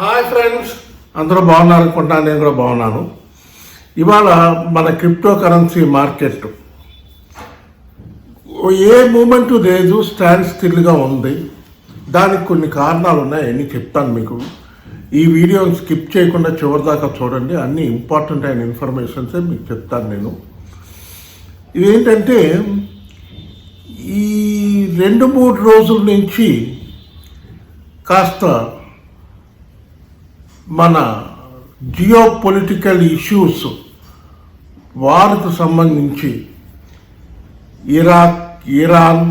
Hi friends అందరూ బాగున్నారు అనుకుంటాను నేను కూడా బాగున్నాను. ఇవాళ మన క్రిప్టో కరెన్సీ మార్కెట్ ఏ మూమెంట్ లేదు స్టాండ్ స్టిల్గా ఉంది. దానికి కొన్ని కారణాలు ఉన్నాయి అన్నీ చెప్తాను మీకు. ఈ వీడియోని స్కిప్ చేయకుండా చివరిదాకా చూడండి అన్ని ఇంపార్టెంట్ అయిన ఇన్ఫర్మేషన్సే మీకు చెప్తాను నేను. ఇదేంటంటే ఈ రెండు మూడు రోజుల నుంచి కాస్త మన జియో పొలిటికల్ ఇష్యూస్ వార్కు సంబంధించి Iraq Iran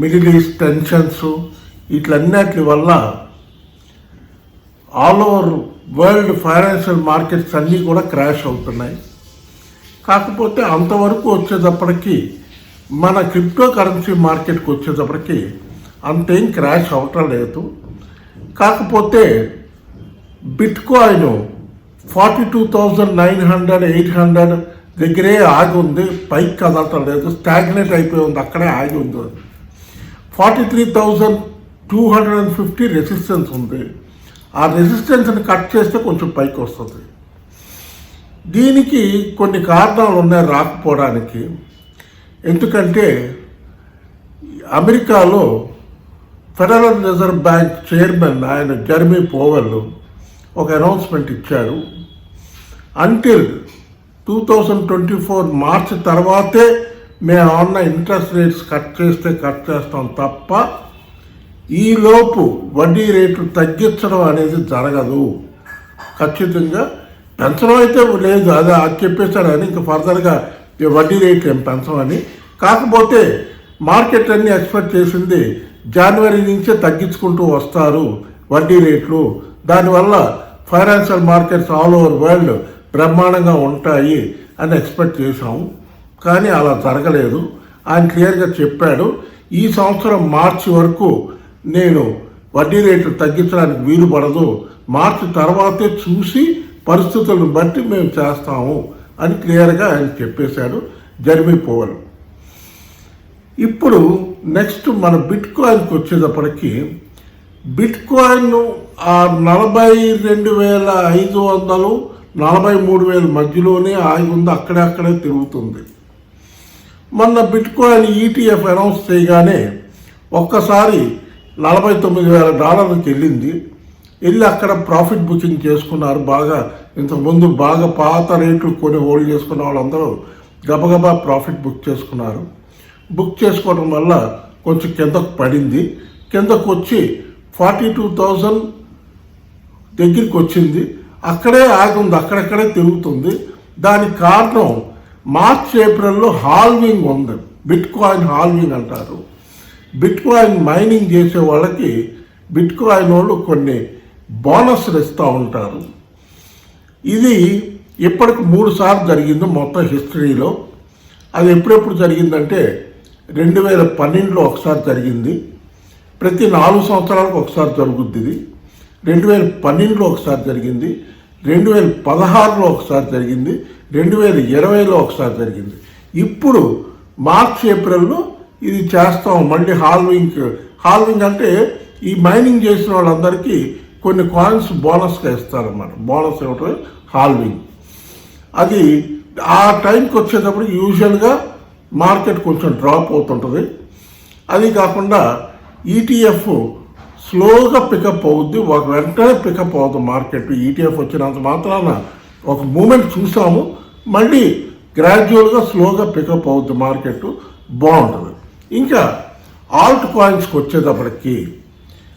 Middle East tensions ఇట్లన్నిటి వల్ల all over world financial markets అన్నీ కూడా క్రాష్ అవుతున్నాయి. కాకపోతే అంతవరకు వచ్చేటప్పటికి మన క్రిప్టో కరెన్సీ మార్కెట్కి వచ్చేటప్పటికి అంతేం క్రాష్ అవటం లేదు. కాకపోతే bitcoin forty two thousand nine hundred eight hundred దగ్గరే ఆగి ఉంది. పైకి కదలటం లేదు. స్టాగ్నేట్ అయిపోయి ఉంది. అక్కడే ఆగి ఉంది. Forty three thousand two hundred and fifty resistance ఉంది. ఆ రెసిస్టెన్స్ని కట్ చేస్తే కొంచెం పైకి వస్తుంది. దీనికి కొన్ని కారణాలు ఉన్నాయి రాకపోవడానికి. ఎందుకంటే అమెరికాలో ఫెడరల్ రిజర్వ్ బ్యాంక్ చైర్మన్ ఆయన జర్మీ పోవెల్ ఒక అనౌన్స్మెంట్ ఇచ్చారు. Until two thousand twenty four March తర్వాతే మేము ఉన్న ఇంట్రెస్ట్ రేట్స్ కట్ చేస్తే కట్ చేస్తాం తప్ప ఈలోపు వడ్డీ రేట్లు తగ్గించడం అనేది జరగదు. ఖచ్చితంగా పెంచడం అయితే లేదు అదే అది చెప్పేశాడు అని ఇంకా ఫర్దర్గా వడ్డీ రేట్లు ఏం పెంచమని. కాకపోతే మార్కెట్ అన్ని ఎక్స్పెక్ట్ చేసింది జనవరి నుంచే తగ్గించుకుంటూ వస్తారు వడ్డీ రేట్లు. దానివల్ల financial markets all over world బ్రహ్మాండంగా ఉంటాయి అని ఎక్స్పెక్ట్ చేశాము. కానీ అలా జరగలేదు. ఆయన క్లియర్గా చెప్పాడు ఈ సంవత్సరం మార్చి వరకు నేను వడ్డీ రేట్లు తగ్గించడానికి వీలు పడదు. మార్చి తర్వాతే చూసి పరిస్థితులను బట్టి మేము చేస్తాము అని క్లియర్గా ఆయన చెప్పేశాడు జర్మీ పోవల్. ఇప్పుడు నెక్స్ట్ మన బిట్ కాయిన్కి వచ్చేటప్పటికి బిట్ కాయిన్ ఆ నలభై రెండు వేల ఐదు వందలు నలభై మూడు వేల మధ్యలోనే ఆగి ఉంది అక్కడే అక్కడే తిరుగుతుంది. మొన్న బిట్కాయిన్ ఈటీఎఫ్ అనౌన్స్ చేయగానే ఒక్కసారి నలభై తొమ్మిది వేల డాలర్లకు వెళ్ళింది. వెళ్ళి అక్కడ ప్రాఫిట్ బుకింగ్ చేసుకున్నారు. బాగా ఇంతకుముందు బాగా పాత రేట్లు కొని హోల్డ్ చేసుకున్న వాళ్ళందరూ గబగబా ప్రాఫిట్ బుక్ చేసుకున్నారు. బుక్ చేసుకోవడం వల్ల కొంచెం కిందకు పడింది. కిందకు వచ్చి ఫార్టీ టూ థౌజండ్ దగ్గరికి వచ్చింది. అక్కడే ఆగుంది. అక్కడక్కడే తిరుగుతుంది. దానికి కారణం మార్చ్ ఏప్రిల్లో హాల్వింగ్ ఉంది. బిట్ కాయిన్ హాల్వింగ్ అంటారు. బిట్ కాయిన్ మైనింగ్ చేసే వాళ్ళకి బిట్ కాయిన్ వాళ్ళు కొన్ని బోనస్లు ఇస్తూ ఉంటారు. ఇది ఇప్పటికి మూడు సార్లు జరిగింది మొత్తం హిస్టరీలో. అది ఎప్పుడెప్పుడు జరిగిందంటే రెండు వేల పన్నెండులో ఒకసారి జరిగింది. ప్రతి నాలుగు సంవత్సరాలకు ఒకసారి జరుగుద్ది ఇది. రెండు వేల పన్నెండులో ఒకసారి జరిగింది రెండు వేల పదహారులో ఒకసారి జరిగింది రెండు వేల ఇరవైలో ఒకసారి జరిగింది. ఇప్పుడు మార్చ్ ఏప్రిల్లో ఇది చేస్తాం. మళ్ళీ హాల్వింగ్ హాల్వింగ్ అంటే ఈ మైనింగ్ చేసిన వాళ్ళందరికీ కొన్ని కాయిన్స్ బోనస్గా ఇస్తారన్నమాట. బోనస్ ఇవ్వటం హాల్వింగ్. అది ఆ టైంకి వచ్చేటప్పుడు యూజువల్గా మార్కెట్ కొంచెం డ్రాప్ అవుతుంటుంది. అది కాకుండా ఈటీఎఫ్ స్లోగా పికప్ అవుద్ది ఒక వెంటనే పికప్ అవుతుంది మార్కెట్. ఈటీఎఫ్ వచ్చినంత మాత్రాన ఒక మూమెంట్ చూసాము. మళ్ళీ గ్రాడ్యువల్గా స్లోగా పికప్ అవుద్ది మార్కెట్. బాగుంటుంది. ఇంకా ఆల్ట్ కాయిన్స్కి వచ్చేటప్పటికి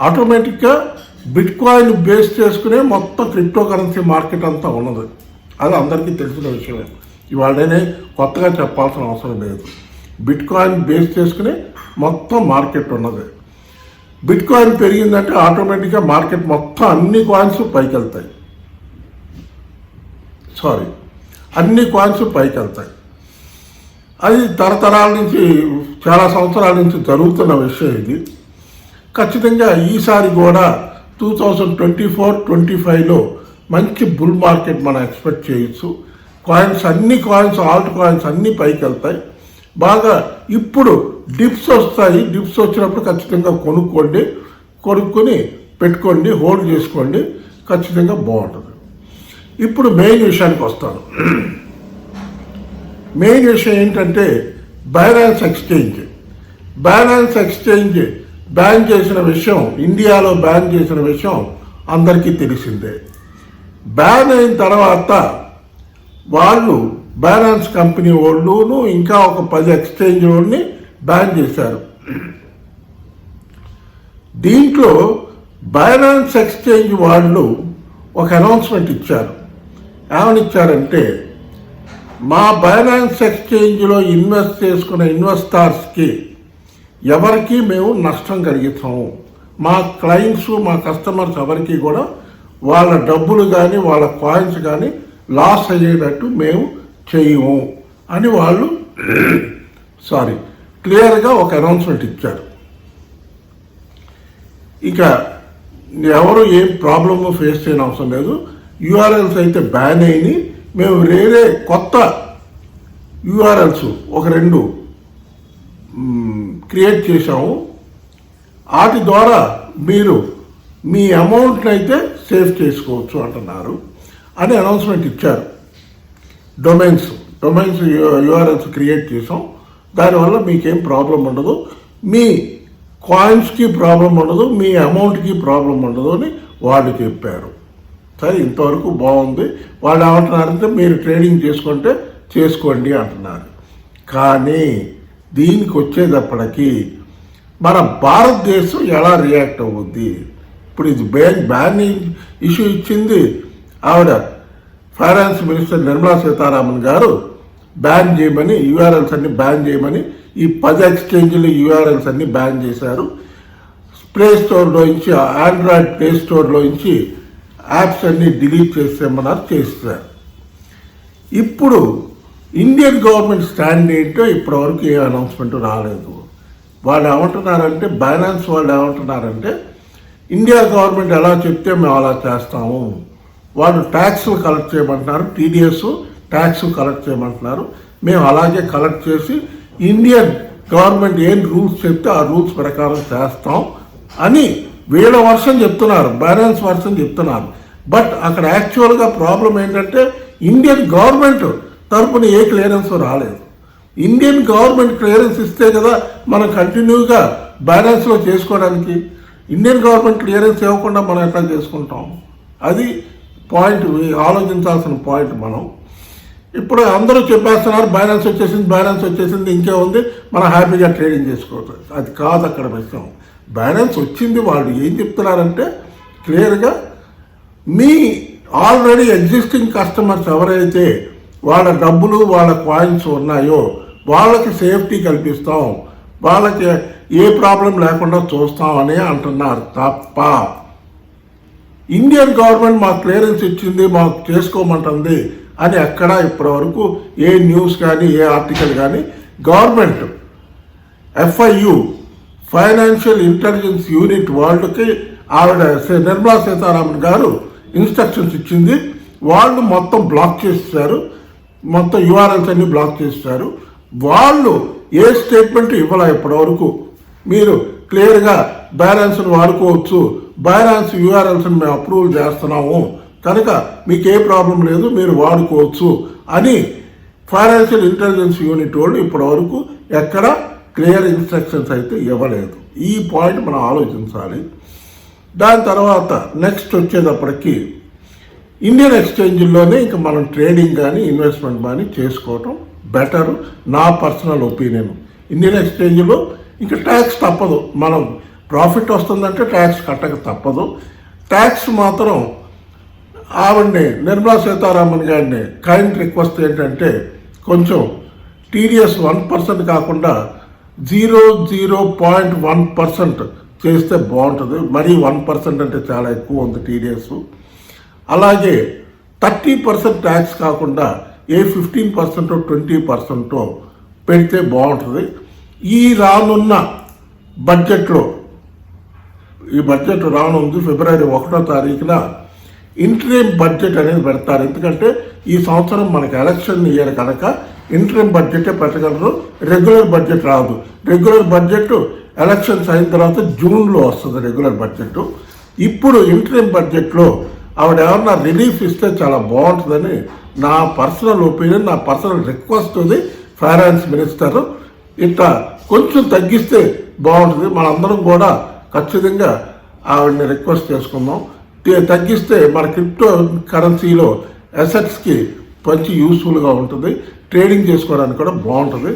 ఆటోమేటిక్గా బిట్ కాయిన్ బేస్ చేసుకునే మొత్తం క్రిప్టో కరెన్సీ మార్కెట్ అంతా ఉన్నది. అది అందరికీ తెలిసిన విషయమే. ఇవాళనే కొత్తగా చెప్పాల్సిన అవసరం లేదు. బిట్ కాయిన్ బేస్ చేసుకుని మొత్తం మార్కెట్ ఉన్నది. బిట్ కాయిన్ పెరిగిందంటే ఆటోమేటిక్గా మార్కెట్ మొత్తం అన్ని కాయిన్స్ పైకి వెళ్తాయి సారీ అన్ని కాయిన్స్ పైకి వెళ్తాయి అది తరతరాల నుంచి చాలా సంవత్సరాల నుంచి జరుగుతున్న విషయం ఇది. ఖచ్చితంగా ఈసారి కూడా two thousand twenty four twenty ఫైవ్లో మంచి బుల్ మార్కెట్ మనం ఎక్స్పెక్ట్ చేయొచ్చు. కాయిన్స్ అన్ని కాయిన్స్ ఆల్ట్ కాయిన్స్ అన్నీ పైకి వెళ్తాయి బాగా ఇప్పుడు డిప్స్ వస్తాయి. డిప్స్ వచ్చినప్పుడు ఖచ్చితంగా కొనుక్కోండి. కొనుక్కొని పెట్టుకోండి. హోల్డ్ చేసుకోండి. ఖచ్చితంగా బాగుంటుంది. ఇప్పుడు మెయిన్ విషయానికి వస్తాను. మెయిన్ విషయం ఏంటంటే balance exchange balance exchange ban చేసిన విషయం ఇండియాలో బ్యాన్ చేసిన విషయం అందరికీ తెలిసిందే. బ్యాన్ అయిన తర్వాత వాళ్ళు బైనాన్స్ కంపెనీ వాళ్ళును ఇంకా ఒక పది ఎక్స్చేంజ్ వాళ్ళని బ్యాన్ చేశారు. దీంట్లో బైనాన్స్ ఎక్స్చేంజ్ వాళ్ళు ఒక అనౌన్స్మెంట్ ఇచ్చారు. ఏమనిచ్చారంటే మా బైనాన్స్ ఎక్స్చేంజ్లో ఇన్వెస్ట్ చేసుకున్న ఇన్వెస్టార్స్కి ఎవరికి మేము నష్టం కలిగిస్తాము. మా క్లయింట్స్ మా కస్టమర్స్ ఎవరికి కూడా వాళ్ళ డబ్బులు కానీ వాళ్ళ కాయిన్స్ కానీ లాస్ అయ్యేటట్టు మేము చేయము అని వాళ్ళు సారీ క్లియర్గా ఒక అనౌన్స్మెంట్ ఇచ్చారు. ఇక ఎవరు ఏం ప్రాబ్లమ్ ఫేస్ చేయని అవసరం లేదు. యూఆర్ఎల్స్ అయితే బ్యాన్ అయినాయి. మేము వేరే కొత్త యూఆర్ఎల్స్ ఒక రెండు క్రియేట్ చేశాము. వాటి ద్వారా మీరు మీ అమౌంట్ని అయితే సేవ్ చేసుకోవచ్చు అంటున్నారు అని అనౌన్స్మెంట్ ఇచ్చారు. డొమైన్స్. డొమైన్స్ యూఆర్ఎల్స్ క్రియేట్ చేసాం. దానివల్ల మీకేం ప్రాబ్లం ఉండదు. మీ కాయిన్స్కి ప్రాబ్లం ఉండదు. మీ అమౌంట్కి ప్రాబ్లం ఉండదు అని వాళ్ళు చెప్పారు. సరే ఇంతవరకు బాగుంది. వాళ్ళు ఏమంటున్నారంటే మీరు ట్రేడింగ్ చేసుకుంటే చేసుకోండి అంటున్నారు. కానీ దీనికి వచ్చేటప్పటికి మన భారతదేశం ఎలా రియాక్ట్ అవుద్ది? ఇప్పుడు ఇది బ్యాన్ బ్యాన్ ఇష్యూ ఇచ్చింది. ఆవిడ ఫైనాన్స్ మినిస్టర్ నిర్మలా సీతారామన్ గారు బ్యాన్ చేయమని యూఆర్ఎల్స్ అన్ని బ్యాన్ చేయమని ఈ పది ఎక్స్చేంజ్లు యూఆర్ఎల్స్ అన్ని బ్యాన్ చేశారు. ప్లే స్టోర్లో నుంచి ఆండ్రాయిడ్ ప్లే స్టోర్లో నుంచి యాప్స్ అన్ని డిలీట్ చేసేమన్నారు చేస్తారు ఇప్పుడు ఇండియన్ గవర్నమెంట్ స్టాండ్ ఏంటో ఇప్పటివరకు ఏ అనౌన్స్మెంట్ రాలేదు. వాళ్ళు ఏమంటున్నారంటే బైనాన్స్ వాళ్ళు ఏమంటున్నారంటే ఇండియా గవర్నమెంట్ ఎలా చెప్తే మేము అలా చేస్తాము. వాళ్ళు ట్యాక్స్లు కలెక్ట్ చేయమంటున్నారు టీడీఎస్ ట్యాక్స్ కలెక్ట్ చేయమంటున్నారు. మేము అలాగే కలెక్ట్ చేసి ఇండియన్ గవర్నమెంట్ ఏం రూల్స్ చెప్తే ఆ రూల్స్ ప్రకారం చేస్తాం అని వీళ్ళ వర్షం చెప్తున్నారు బ్యాలెన్స్ వర్షం చెప్తున్నారు. బట్ అక్కడ యాక్చువల్గా ప్రాబ్లం ఏంటంటే ఇండియన్ గవర్నమెంట్ తరపున ఏ క్లియరెన్స్ రాలేదు. ఇండియన్ గవర్నమెంట్ క్లియరెన్స్ ఇస్తే కదా మనం కంటిన్యూగా బ్యాలెన్స్లో చేసుకోవడానికి. ఇండియన్ గవర్నమెంట్ క్లియరెన్స్ ఇవ్వకుండా మనం ఎట్లా చేసుకుంటాం? అది పాయింట్ ఆలోచించాల్సిన పాయింట్ మనం. ఇప్పుడు అందరూ చెప్పేస్తున్నారు బ్యాలెన్స్ వచ్చేసింది బ్యాలెన్స్ వచ్చేసింది ఇంకే ఉంది మనం హ్యాపీగా ట్రేడింగ్ చేసుకోవచ్చు. అది కాదు అక్కడ విషయం. బ్యాలెన్స్ వచ్చింది వాళ్ళు ఏం చెప్తున్నారంటే క్లియర్గా మీ ఆల్రెడీ ఎగ్జిస్టింగ్ కస్టమర్స్ ఎవరైతే వాళ్ళ డబ్బులు వాళ్ళ కాయిన్స్ ఉన్నాయో వాళ్ళకి సేఫ్టీ కల్పిస్తాం. వాళ్ళకి ఏ ప్రాబ్లం లేకుండా చూస్తాం అని అంటున్నారు తప్ప ఇండియన్ గవర్నమెంట్ మాకు క్లియరెన్స్ ఇచ్చింది మాకు చేసుకోమంటుంది అని ఎక్కడా ఇప్పటివరకు ఏ న్యూస్ కానీ ఏ ఆర్టికల్ కానీ government FIU financial intelligence unit వాళ్ళకి ఆవిడ శ్రీ నిర్మలా సీతారామన్ గారు ఇన్స్ట్రక్షన్స్ ఇచ్చింది. వాళ్ళు మొత్తం బ్లాక్ చేస్తారు మొత్తం యూఆర్ఎల్స్ అన్ని బ్లాక్ చేస్తారు వాళ్ళు ఏ స్టేట్మెంట్ ఇవ్వాల ఇప్పటివరకు? మీరు క్లియర్గా బ్యాలెన్స్ను వాడుకోవచ్చు. బ్యాలెన్స్ యూఆర్ఎల్స్ని మేము అప్రూవల్ చేస్తున్నాము. కనుక మీకు ఏ ప్రాబ్లం లేదు మీరు వాడుకోవచ్చు అని ఫైనాన్షియల్ ఇంటెలిజెన్స్ యూనిట్ వాళ్ళు ఇప్పటివరకు ఎక్కడ క్లియర్ ఇన్స్ట్రక్షన్స్ అయితే ఇవ్వలేదు. ఈ పాయింట్ మనం ఆలోచించాలి. దాని తర్వాత నెక్స్ట్ వచ్చేటప్పటికి ఇండియన్ ఎక్స్చేంజ్లోనే ఇంకా మనం ట్రేడింగ్ కానీ ఇన్వెస్ట్మెంట్ కానీ చేసుకోవటం బెటర్ నా పర్సనల్ ఒపీనియన్ ఇండియన్ ఎక్స్చేంజ్లో ఇంకా ట్యాక్స్ తప్పదు. మనం ప్రాఫిట్ వస్తుందంటే ట్యాక్స్ కట్టక తప్పదు. ట్యాక్స్ మాత్రం ఆవిడ్ని నిర్మలా సీతారామన్ గారిని కైండ్ రిక్వెస్ట్ ఏంటంటే కొంచెం టీడీఎస్ వన్ పర్సెంట్ కాకుండా zero zero point one percent చేస్తే బాగుంటుంది. మరీ వన్ పర్సెంట్ అంటే చాలా ఎక్కువ ఉంది టీడీఎస్ అలాగే థర్టీ పర్సెంట్ ట్యాక్స్ కాకుండా ఏ ఫిఫ్టీన్ పర్సెంటో ట్వంటీ పర్సెంటో పెడితే బాగుంటుంది. ఈ రానున్న బడ్జెట్లో ఈ బడ్జెట్ రానుంది ఫిబ్రవరి ఒకటో తారీఖున ఇంటరీమ్ బడ్జెట్ అనేది పెడతారు. ఎందుకంటే ఈ సంవత్సరం మనకి ఎలక్షన్ ఇయర్ కనుక ఇంటరీమ్ బడ్జెటే పెట్టగలరు. రెగ్యులర్ బడ్జెట్ రాదు. రెగ్యులర్ బడ్జెట్ ఎలక్షన్స్ అయిన తర్వాత జూన్లో వస్తుంది రెగ్యులర్ బడ్జెట్. ఇప్పుడు ఇంటరీమ్ బడ్జెట్లో ఆవిడ ఏమన్నా రిలీఫ్ ఇస్తే చాలా బాగుంటుందని నా పర్సనల్ ఒపీనియన్ నా పర్సనల్ రిక్వెస్ట్ ఉంది. ఫైనాన్స్ మినిస్టర్ ఇట్లా కొంచెం తగ్గిస్తే బాగుంటుంది. మనందరం కూడా ఖచ్చితంగా ఆవిడని రిక్వెస్ట్ చేసుకుందాం. తగ్గిస్తే మన క్రిప్టో కరెన్సీలో అసెట్స్కి మంచి యూస్ఫుల్గా ఉంటుంది. ట్రేడింగ్ చేసుకోవడానికి కూడా బాగుంటుంది.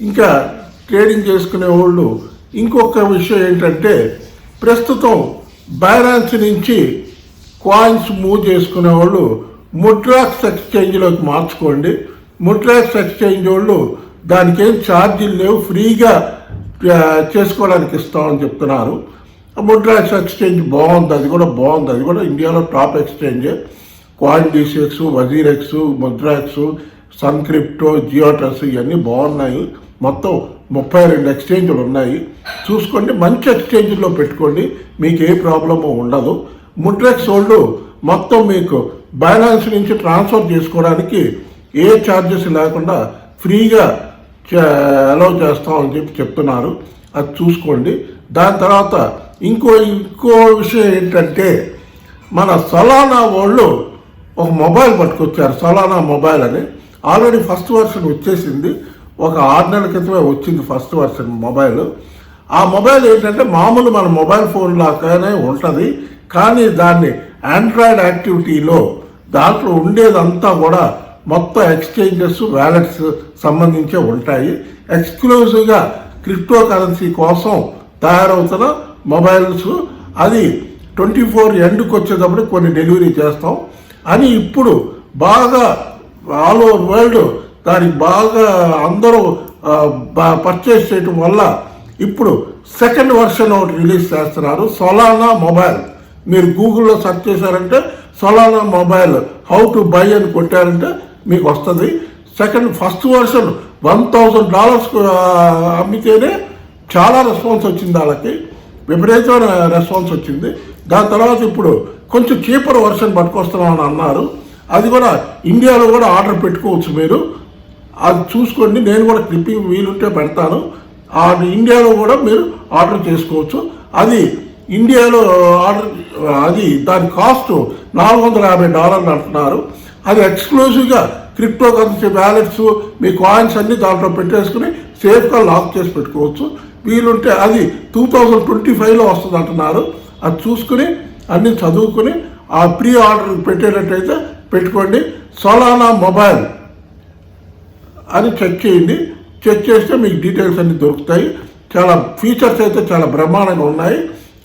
ఇంకా ట్రేడింగ్ చేసుకునే వాళ్ళు ఇంకొక విషయం ఏంటంటే ప్రస్తుతం బైనాన్స్ నుంచి కాయిన్స్ మూవ్ చేసుకునే వాళ్ళు ముడ్రాక్స్ ఎక్స్చేంజ్లోకి మార్చుకోండి. ముడ్రాక్స్ ఎక్స్చేంజ్ వాళ్ళు దానికి ఏం ఛార్జీలు లేవు. ఫ్రీగా చేసుకోవడానికి ఇస్తామని చెప్తున్నారు. ముడ్రాక్స్ ఎక్స్చేంజ్ బాగుంది అది కూడా బాగుంది అది కూడా ఇండియాలో top ఎక్స్చేంజే. CoinDCX WazirX Mudrex SunCrypto Giottus ఇవన్నీ బాగున్నాయి. మొత్తం ముప్పై రెండు ఎక్స్చేంజ్లు ఉన్నాయి. చూసుకోండి మంచి ఎక్స్చేంజ్లో పెట్టుకోండి మీకు ఏ ప్రాబ్లము ఉండదు. ముడ్రాక్స్ వాళ్ళు మొత్తం మీకు బ్యాలెన్స్ నుంచి ట్రాన్స్ఫర్ చేసుకోవడానికి ఏ ఛార్జెస్ లేకుండా ఫ్రీగా అలౌ చేస్తామని చెప్పి చెప్తున్నారు. అది చూసుకోండి. దాని తర్వాత ఇంకో ఇంకో విషయం ఏంటంటే మన సలానా వాళ్ళు ఒక మొబైల్ పట్టుకొచ్చారు సలానా మొబైల్ అని. ఆల్రెడీ ఫస్ట్ వర్షన్ వచ్చేసింది. ఒక ఆరు నెలల క్రితమే వచ్చింది ఫస్ట్ వర్షన్ మొబైల్. ఆ మొబైల్ ఏంటంటే మామూలు మన మొబైల్ ఫోన్ లాగానే ఉంటుంది. కానీ దాన్ని ఆండ్రాయిడ్ యాక్టివిటీలో దాంట్లో ఉండేదంతా కూడా మొత్తం ఎక్స్చేంజెస్ వ్యాలెట్స్ సంబంధించే ఉంటాయి. ఎక్స్క్లూజివ్గా క్రిప్టో కరెన్సీ కోసం తయారవుతున్న మొబైల్స్ అది ట్వంటీ ఫోర్ ఎండ్కి వచ్చేటప్పుడు కొన్ని డెలివరీ చేస్తాం. అని ఇప్పుడు బాగా ఆల్ ఓవర్ వరల్డ్ దానికి బాగా అందరూ పర్చేస్ చేయటం వల్ల ఇప్పుడు సెకండ్ వర్షన్ ఒకటి రిలీజ్ చేస్తున్నారు సొలానా మొబైల్ మీరు గూగుల్లో సెర్చ్ చేశారంటే Solana mobile how to buy అని కొట్టారంటే మీకు వస్తుంది. Second first version one thousand dollars అమ్మితేనే చాలా రెస్పాన్స్ వచ్చింది వాళ్ళకి. విపరీతమైన రెస్పాన్స్ వచ్చింది. దాని తర్వాత ఇప్పుడు కొంచెం చీపర్ వర్షన్ పట్టుకొస్తున్నామని అన్నారు. అది కూడా ఇండియాలో కూడా ఆర్డర్ పెట్టుకోవచ్చు మీరు. అది చూసుకోండి. నేను కూడా క్లిప్పింగ్ వీలుంటే పెడతాను. ఆ ఇండియాలో కూడా మీరు ఆర్డర్ చేసుకోవచ్చు. అది ఇండియాలో ఆర్డర్ అది దాని కాస్ట్ నాలుగు వందల యాభై డాలర్లు అంటున్నారు. అది ఎక్స్క్లూజివ్గా క్రిప్టో కరెన్సీ వ్యాలెట్స్ మీ కాయిన్స్ అన్ని దాంట్లో పెట్టేసుకుని సేఫ్గా లాక్ చేసి పెట్టుకోవచ్చు. వీలుంటే అది టూ థౌజండ్ ట్వంటీ ఫైవ్లో వస్తుంది అంటున్నారు. అది చూసుకుని అన్ని చదువుకుని ఆ ప్రీ ఆర్డర్ పెట్టేటట్టయితే పెట్టుకోండి. సోలానా మొబైల్ అని చెక్ చేయండి. చెక్ చేస్తే మీకు డీటెయిల్స్ అన్ని దొరుకుతాయి. చాలా ఫీచర్స్ అయితే చాలా బ్రహ్మాండంగా ఉన్నాయి.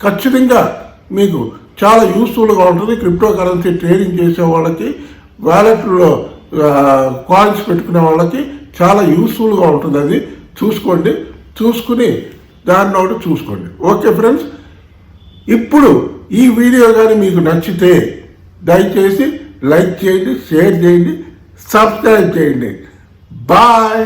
ఖచ్చితంగా మీకు చాలా యూస్ఫుల్గా ఉంటుంది. క్రిప్టో కరెన్సీ ట్రేడింగ్ చేసే వాళ్ళకి వ్యాలెట్లో కాయిన్స్ పెట్టుకునే వాళ్ళకి చాలా యూస్ఫుల్గా ఉంటుంది. అది చూసుకోండి. చూసుకుని దాన్ని ఒకటి చూసుకోండి. Okay friends? ఇప్పుడు ఈ వీడియో కానీ మీకు నచ్చితే దయచేసి లైక్ చేయండి షేర్ చేయండి సబ్స్క్రైబ్ చేయండి. బాయ్!